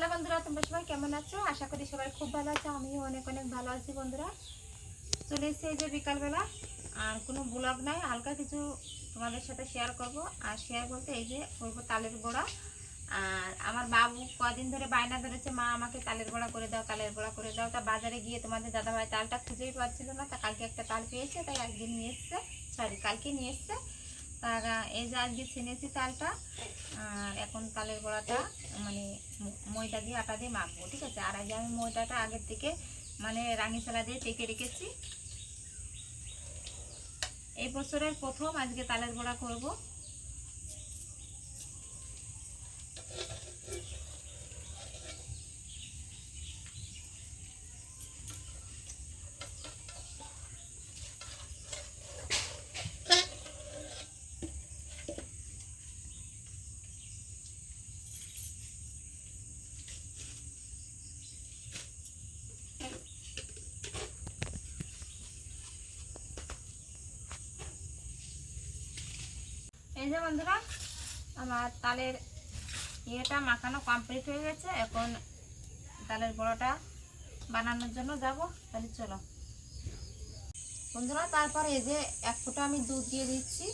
Hello বন্ধুরা, তোমরা সবাই কেমন আছো? আশা করি সবাই খুব ভালো আছো, আমিও অনেক অনেক ভালো আছি বন্ধুরা। চলে এসেছি এই যে বিকালবেলা, আর কোনো ব্লগ নাই, হালকা কিছু তোমাদের সাথে শেয়ার করব। আর শেয়ার বলতে এই যে করব তালের গোড়া আর আমার বাবু কদিন ধরে বায়না ধরেছে, মা, আমাকে তালের গোড়া করে দাও, তালের গোড়া করে দাও। তা বাজারে গিয়ে তোমাদের দাদাভাই তালটা খুঁজেই পাচ্ছিল না। তা কালকে একটা তাল পেয়েছে, তাই একদিন নিয়ে এসছে সরি কালকে নিয়ে এসছে। তা এই যে আজকে ছিনেছি তালটা, আর এখন তালের বড়াটা মানে ময়দা দিয়ে, আটা দিয়ে মাখবো, ঠিক আছে? আর আগে আমি ময়দাটা আগের থেকে মানে রাঙি চালা দিয়ে টেকে রেখেছি। এই বছরের প্রথম আজকে তালের বড়া করব। এই যে বন্ধুরা, আমার তালের ইয়েটা মাখানো কমপ্লিট হয়ে গেছে। এখন তালের বড়াটা বানানোর জন্য যাব। তাহলে চলো। বন্ধুরা, তারপর এই যে এক ফোঁটা আমি দুধ দিয়ে দিচ্ছি।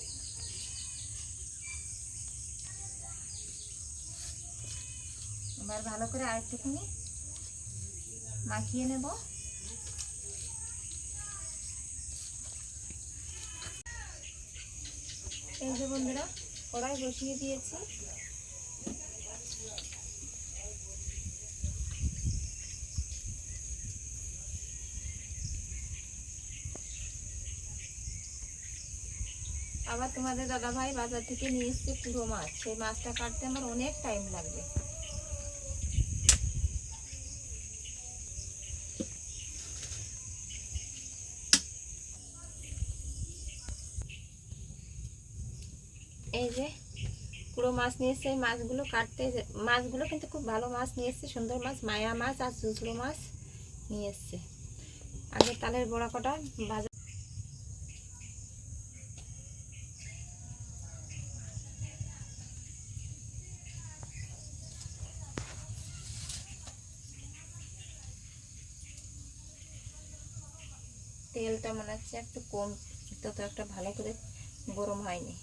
এবার ভালো করে আরেকটুখানি মাখিয়ে নেব। এই বন্ধুরা, কড়াই বসিয়ে দিয়েছি। আবার তোমাদের দাদা ভাই বাজার থেকে নিয়ে এসছে পুরো মাছ। সেই মাছটা কাটতে আমার অনেক টাইম লাগবে। এই যে পুরো মাছ নিয়ে এসছে এই মাছগুলো কাটতে মাছগুলো কিন্তু খুব ভালো মাছ নিয়ে সুন্দর মাছ, মায়া মাছ আর চুচড়ো মাছ নিয়ে এসছে আগে তালের বড়া কটা বাজার তেলটা মনে হচ্ছে একটু কম তত একটা ভালো করে গরম হয়নি।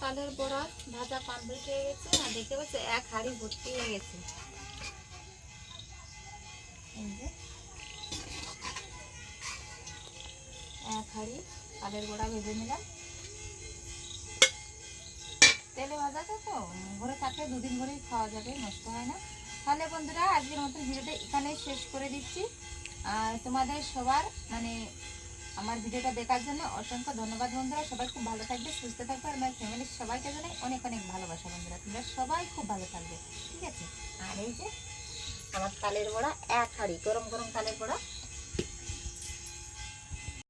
তালের বড়া, ভাজা কমপ্লিট হয়ে গেছে, আর দেখতে পাচ্ছ এক হাঁড়ি ভর্তি হয়ে গেছে। এক হাঁড়ি তালের বড়া ভেজে নিলাম। তেলে ভাজা তো তো, ঘরে থাকলে দুদিন ধরেই খাওয়া যাবে, নষ্ট হয় না। তাহলে বন্ধুরা, আজকের মতো ভিডিওটা এখানেই শেষ করে দিচ্ছি। আর তোমাদের সবার মানে আমার ভিডিওটা দেখার জন্য অসংখ্য ধন্যবাদ বন্ধুরা। সবাই খুব ভালো থাকবে, সুস্থ থাকবে আর আমার ফ্যামিলির সবাইকে জানাই অনেক অনেক ভালোবাসা বন্ধুরা। তোমরা সবাই খুব ভালো থাকবে, ঠিক আছে? আর এই যে আমার তালের বড়া, এক হাড়ি, গরম গরম তালের বড়া।